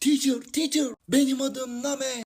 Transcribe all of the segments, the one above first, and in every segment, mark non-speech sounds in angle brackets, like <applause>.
Teacher, teacher, benim adım Name.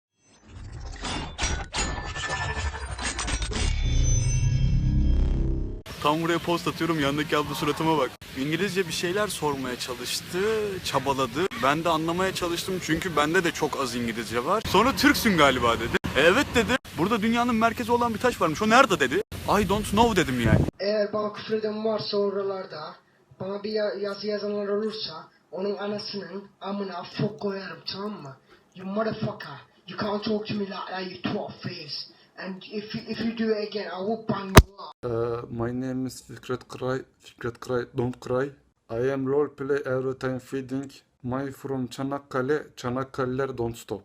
Tam buraya post atıyorum yanındaki abla suratıma bak. İngilizce bir şeyler sormaya çalıştı, çabaladı. Ben de anlamaya çalıştım çünkü bende de çok az İngilizce var. Sonra Türksün galiba dedi. "E, Evet dedi. Burada dünyanın merkezi olan bir taş varmış. O nerede dedi. I don't know dedim yani. Eğer bana küfür eden varsa oralarda, bana bir ya- yazı yazanlar olursa, onun anasının amına fok koyarım tamam mı? You motherfucker, you can't talk to me like that, you twat face. And if you, if you do it again, I will bang you up. Uh, my name is Fikret Kray. Fikret Kray, don't cry. I am role play every time feeding. My from Çanakkale, Çanakkale'ler don't stop.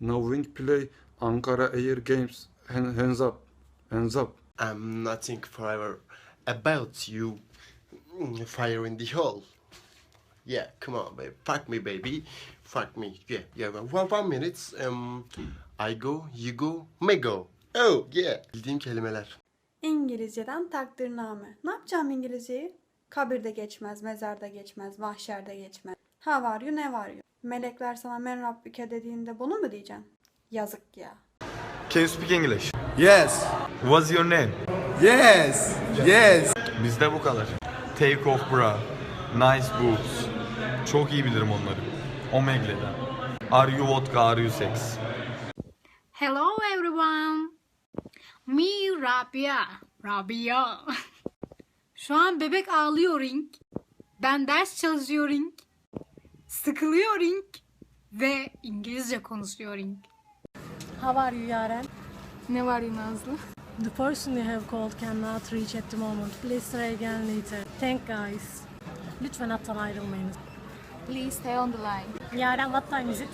Now wing play Ankara Air Games. Hand- hands up, hands up. I'm nothing forever about you fire in the hole. Yeah, come on, baby. Fuck me, baby. Fuck me. Yeah, yeah. One, one minute. Um, I go, you go, me go. Oh, yeah. Bildiğim kelimeler. İngilizceden takdirname. Ne yapacağım İngilizceyi? Kabirde geçmez, mezarda geçmez, mahşerde geçmez. Ha var you ne var you. Melekler sana men rabbike dediğinde bunu mu diyeceksin? Yazık ya. Can you speak English? Yes. What's your name? Yes. Yes. Bizde bu kadar. Take off bra. Nice boobs. Çok iyi bilirim onları. Omegle'den. Are you vodka, are you sex? Hello everyone. Me Rabia. Rabia. Şu an bebek ağlıyor ring. Ben ders çalışıyor ring. Sıkılıyor ring. Ve İngilizce konuşuyor ring. How are you, Yaren? Ne var ya Nazlı? The person you have called cannot reach at the moment. Please try again later. Thank guys. Lütfen hattan ayrılmayınız. Please stay on the line. Yaren what time is it?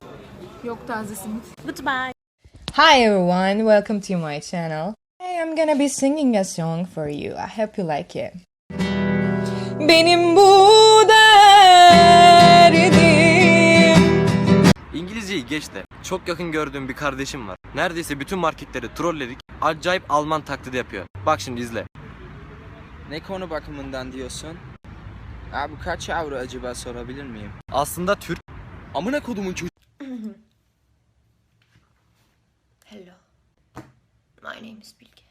Yok taze simit. Goodbye. Hi everyone, welcome to my channel. Hey, I'm gonna be singing a song for you. I hope you like it. Benim bu derdim İngilizceyi geç de çok yakın gördüğüm bir kardeşim var. Neredeyse bütün marketleri trolledik. Acayip Alman taklidi yapıyor. Bak şimdi izle. Ne konu bakımından diyorsun? Abi kaç avro acaba sorabilir miyim? Aslında Türk. Amına kodumun çocuğu. <laughs> Hello. My name is Bilge.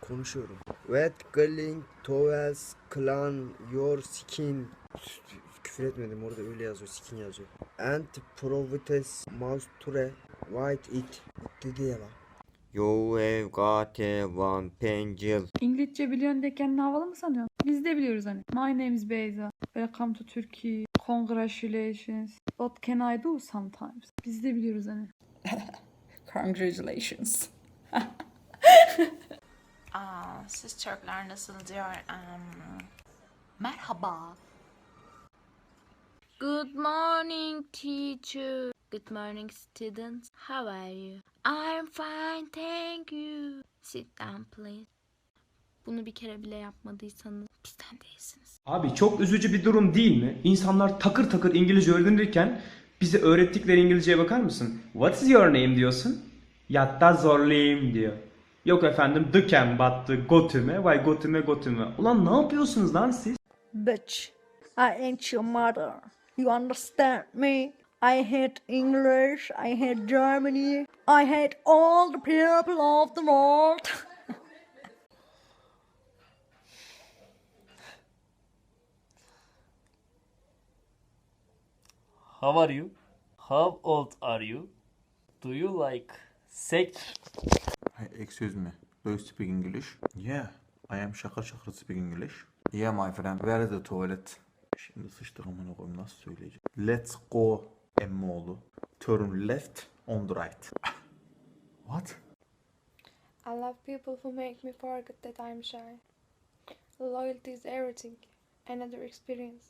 Konuşuyorum. Wet gulling towels clan your skin. Küfür etmedim orada öyle yazıyor skin yazıyor. And provites mouse ture white it. Dedi ya lan. You have got a one pencil. İngilizce biliyorsun de kendini havalı mı sanıyorsun? Biz de biliyoruz hani. My name is Beyza. Welcome to Turkey. Congratulations. What can I do sometimes? Biz de biliyoruz hani. <laughs> Congratulations. <laughs> Aa, siz Türkler nasıl diyor? Um, merhaba. Good morning teacher. Good morning students. How are you? I'm fine thank you. Sit down please. Bunu bir kere bile yapmadıysanız bizden değilsiniz. Abi çok üzücü bir durum değil mi? İnsanlar takır takır İngilizce öğrenirken bize öğrettikleri İngilizceye bakar mısın? What is your name diyorsun? Yatta zorlayayım diyor. Yok efendim dıken battı götüme vay götüme götüme. Ulan ne yapıyorsunuz lan siz? Bitch, I ain't your mother. You understand me? I hate English. I hate Germany. I hate all the people of the world. How are you? How old are you? Do you like sex? Excuse me. Do you speak English? Yeah. I am şakır şakır speak English. Yeah my friend. Where is the toilet? Şimdi sıçtık amına koyayım nasıl söyleyeceğim. Let's go emmoğlu. Turn left on the right. What? I love people who make me forget that I'm shy. Loyalty is everything. Another experience.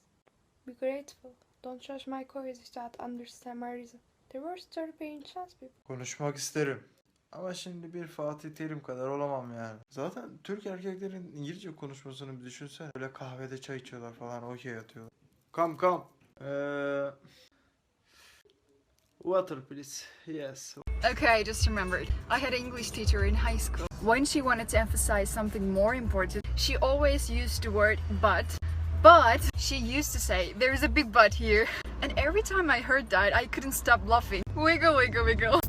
Be grateful. Don't judge my curiosity without understand my reason. The worst are paying chance people. Konuşmak isterim. Ama şimdi bir Fatih Terim kadar olamam yani. Zaten Türk erkeklerin İngilizce konuşmasını bir düşünsene. Böyle kahvede çay içiyorlar falan okey atıyorlar. Come come. Ee, water please. Yes. Okay, I just remembered. I had an English teacher in high school. When she wanted to emphasize something more important, she always used the word but But she used to say, there's a big but here. And every time I heard that, I couldn't stop laughing. Wiggle, wiggle, wiggle.